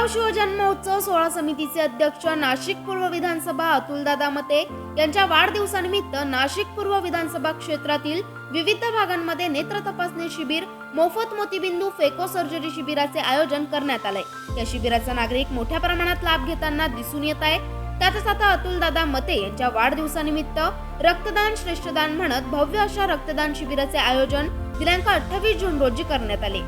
आडगाव शिवजन्मोत्सव सोहळा समितीचे अध्यक्ष नाशिक पूर्व विधानसभा अतुलदादा मते यांच्या वाढदिवसानिमित्त नाशिक पूर्व विधानसभा क्षेत्रातील विविध भागांमध्ये नेत्र तपासणी शिबिर मोफत मोतीबिंदू फेको सर्जरी शिबिराचे आयोजन करण्यात आलंय या शिबिराचा नागरिक मोठ्या प्रमाणात लाभ घेताना दिसून येत आहे. त्यातच आता अतुलदादा मते यांच्या वाढदिवसानिमित्त रक्तदान श्रेष्ठदान म्हणत भव्य अशा रक्तदान शिबिराचे आयोजन दिनांक अठ्ठावीस जून रोजी करण्यात आले.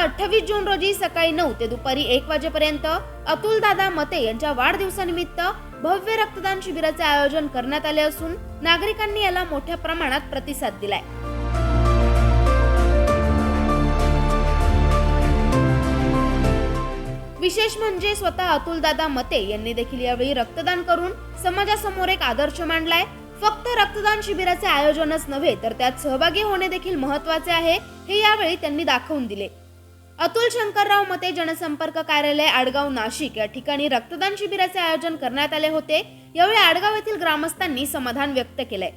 अठ्ठावीस जून रोजी सकाळी नऊ ते दुपारी एक वाजेपर्यंत अतुलदादा मते यांच्या वाढदिवसानिमित्त भव्य रक्तदान शिबिराचे आयोजन करण्यात आले असून नागरिकांनी याला मोठ्या प्रमाणात प्रतिसाद दिलाय. विशेष म्हणजे स्वतः अतुलदादा मते यांनी देखील यावेळी रक्तदान करून समाजासमोर एक आदर्श मांडलाय. फक्त रक्तदान शिबिराचे आयोजनच नव्हे तर त्यात सहभागी होणे देखील महत्त्वाचे आहे हे यावेळी त्यांनी दाखवून दिले. अतुल शंकरराव मते जनसंपर्क कार्यालय आडगाव नाशिक. या ठिकाणी रक्तदान शिबिराचे आयोजन करण्यात आले होते. यावेळी आडगाव येथील ग्रामस्थांनी समाधान व्यक्त केलंय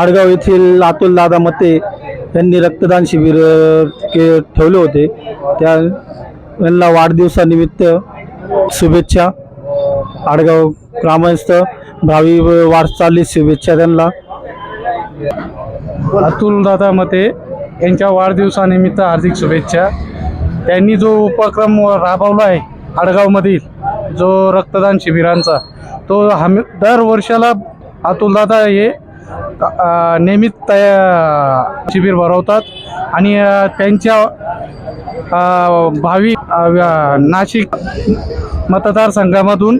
आडगाव येथील अतुल दादा मते यांनी रक्तदान शिबिर के ठेवले होते. त्या यांना वाढदिवसानिमित्त शुभेच्छा. आडगाव ग्रामस्थ भावी वाटचाली शुभेच्छा त्यांना. अतुल दादा मते यांच्या वाढदिवसानिमित्त हार्दिक शुभेच्छा. त्यांनी जो उपक्रम राबवला आहे आडगावमधील जो रक्तदान शिबिरांचा तो हम दर वर्षाला अतुलदादा हे नियमित नेहमीच तया शिबिर भरवतात आणि त्यांच्या भावी नाशिक मतदारसंघामधून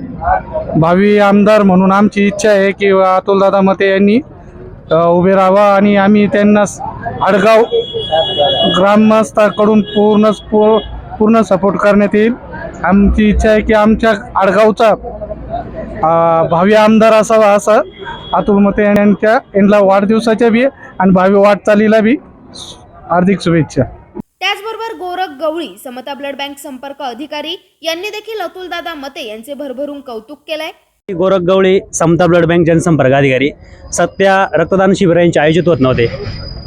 भावी आमदार म्हणून आमची इच्छा आहे की अतुलदादा मते यांनी उभे राहावा आणि आम्ही त्यांना आडगाव ग्रामस्थाकडून पूर्ण पूर्ण सपोर्ट करण्यात येईल. आमची इच्छा आहे की आमच्या आडगावचा भावी आमदार असावा असं. अतुल मते यांच्या यांना वाढदिवसाच्या बी आणि भावी वाटचालीला बी हार्दिक शुभेच्छा. त्याचबरोबर गोरख गवळी समता ब्लड बँक संपर्क अधिकारी यांनी देखील अतुलदादा मते यांचे भरभरून कौतुक केलंय. गोरख गवळी समता ब्लड बँक जनसंपर्क अधिकारी सध्या रक्तदान शिबिरांचे आयोजित होत नव्हते.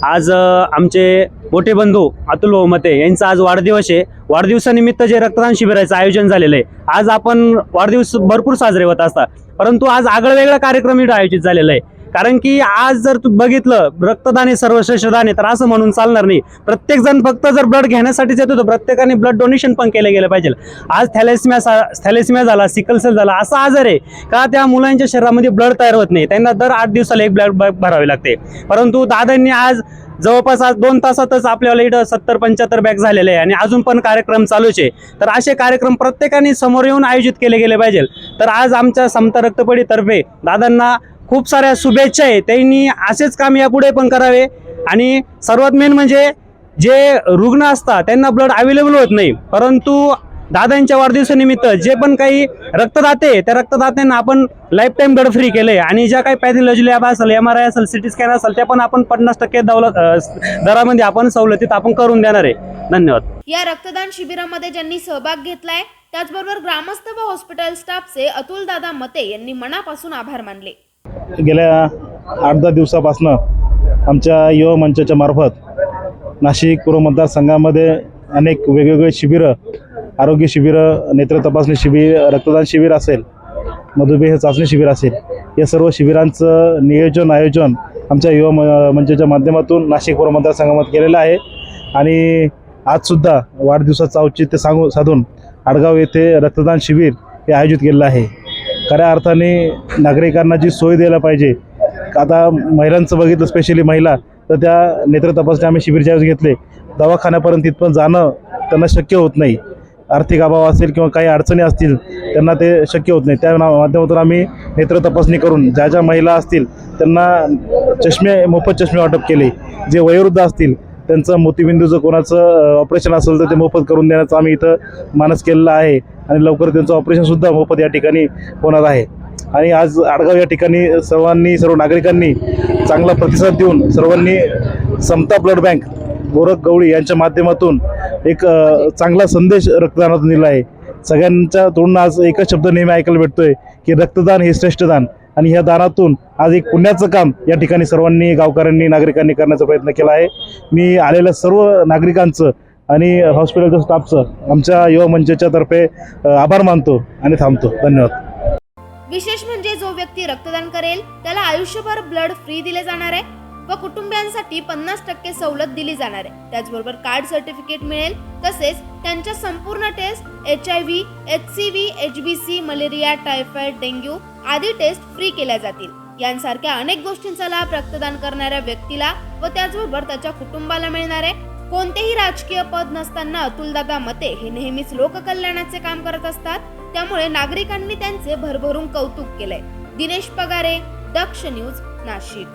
आज आमचे मोठे बंधू अतुल भाऊ मते यांचा आज वाढदिवस आहे. वाढदिवसानिमित्त जे रक्तदान शिबिराचं आयोजन झालेलं आहे आज आपण वाढदिवस भरपूर साजरे होत असतात. परंतु आज आगळं वेगळा कार्यक्रम इथं आयोजित झालेला आहे. कारण की आज जर तू बघितलं रक्तदान हे सर्वश्रेष्ठ दान आहे तर असं म्हणून चालणार नाही. प्रत्येक जण फक्त जर ब्लड घेण्यासाठीच येतो तर प्रत्येकाने ब्लड डोनेशन पण केलं गेलं पाहिजे. आज थॅलेसिमिया थॅलेसिमिया झाला सिकलसेल झाला असा आजार आहे का त्या मुलांच्या शरीरामध्ये ब्लड तयार होत नाही? त्यांना दर आठ दिवसाला एक ब्लड भरावे लागते. परंतु दादांनी आज जवळपास आज दोन तासातच आपल्याला इथं सत्तर पंच्याहत्तर बॅग झालेले आहे आणि अजून पण कार्यक्रम चालूच आहे. तर असे कार्यक्रम प्रत्येकाने समोर येऊन आयोजित केले गेले पाहिजे. तर आज आमच्या समता रक्तपेढीतर्फे दादांना खूप साऱ्या शुभेच्छा आहे. त्यांनी असेच काम यापुढे पण करावे. आणि सर्वात मेन म्हणजे जे रुग्ण असतात त्यांना ब्लड अवेलेबल होत नाही. परंतु दादांच्या वाढदिवसानिमित्त जे पण काही रक्तदाते त्या रक्तदात्यांना आपण लाईफ टाईम ब्लड फ्री केले आणि ज्या काही पॅथॉलॉजी लॅब असेल एम आर आय असेल सिटी स्कॅन असेल त्या पण आपण पन्नास टक्के दौलत दरामध्ये आपण सवलतीत आपण करून देणार आहे. धन्यवाद. या रक्तदान शिबिरामध्ये ज्यांनी सहभाग घेतलाय त्याचबरोबर ग्रामस्थ व हॉस्पिटल स्टाफचे अतुलदादा मते यांनी मनापासून आभार मानले. गेल्या आठ दहा दिवसापासनं आमच्या युवा मंचाच्या मार्फत नाशिक पूर्व मतदारसंघामध्ये अनेक वेगवेगळे शिबिरं आरोग्य शिबिरं नेत्र तपासणी शिबिर रक्तदान शिबिर असेल मधुमेह चाचणी शिबिर असेल या सर्व शिबिरांचं नियोजन आयोजन आमच्या युवा म मंचाच्या माध्यमातून नाशिक पूर्व मतदारसंघामध्ये केलेलं आहे. आणि आजसुद्धा वाढदिवसाचं औचित्य सांगू साधून आडगाव येथे रक्तदान शिबिर हे आयोजित केलेलं आहे. खऱ्या अर्थाने नागरिकांना जी सोय द्यायला पाहिजे आता महिलांचं बघितलं स्पेशली महिला तर त्या नेत्र तपासणी आम्ही शिबिर ज्यावेळेस घेतले. दवाखान्यापर्यंत तिथपर्यंत जाणं त्यांना शक्य होत नाही. आर्थिक अभाव असेल किंवा काही अडचणी असतील त्यांना ते शक्य होत नाही. त्या माध्यमातून आम्ही नेत्र तपासणी करून ज्या ज्या महिला असतील त्यांना चष्मे मोफत चष्मे वाटप केले. जे वयोवृद्ध असतील त्यांचं मोतीबिंदूचं कोणाचं ऑपरेशन असेल तर ते मोफत करून देण्याचं आम्ही इथं मानस केलेलं आहे. आणि लवकर त्यांचं ऑपरेशनसुद्धा मोफत या ठिकाणी होणार आहे. आणि आज आडगाव या ठिकाणी सर्वांनी सर्व नागरिकांनी चांगला प्रतिसाद देऊन सर्वांनी समता ब्लड बँक गोरख गवळी यांच्या माध्यमातून एक चांगला संदेश रक्तदानातून दिला आहे. सगळ्यांच्या तोंडून आज एकच शब्द नेहमी ऐकायला भेटतोय की रक्तदान हे श्रेष्ठदान. आणि ह्या दारातून आज एक पुण्याचं काम या ठिकाणी सर्वांनी गावकऱ्यांनी नागरिकांनी करण्याचा प्रयत्न केला आहे. मी आलेल्या सर्व नागरिकांचं आणि हॉस्पिटलच्या स्टाफचं आमच्या युवा मंचाच्या तर्फे आभार मानतो आणि थांबतो. धन्यवाद. विशेष म्हणजे जो व्यक्ती रक्तदान करेल त्याला आयुष्यभर ब्लड फ्री दिले जाणार आहे व कुटुंबियांसाठी पन्नास टक्के सवलत दिली जाणार आहे. त्याचबरोबर कार्ड सर्टिफिकेट मिळेल तसेच त्यांच्या संपूर्ण test H I V H C V H B C malaria typhoid dengue आदी टेस्ट फ्री केल्या जातील. यांसारख्या अनेक गोष्टींचा लाभ रक्तदान करणाऱ्या व्यक्तीला व त्याचबरोबर त्याच्या कुटुंबाला मिळणार आहे. कोणतेही राजकीय पद नसताना अतुलदादा मते हे नेहमीच लोककल्याणाचे काम करत असतात. त्यामुळे नागरिकांनी त्यांचे भरभरून कौतुक केलंय. दिनेश पगारे दक्ष न्यूज नाशिक.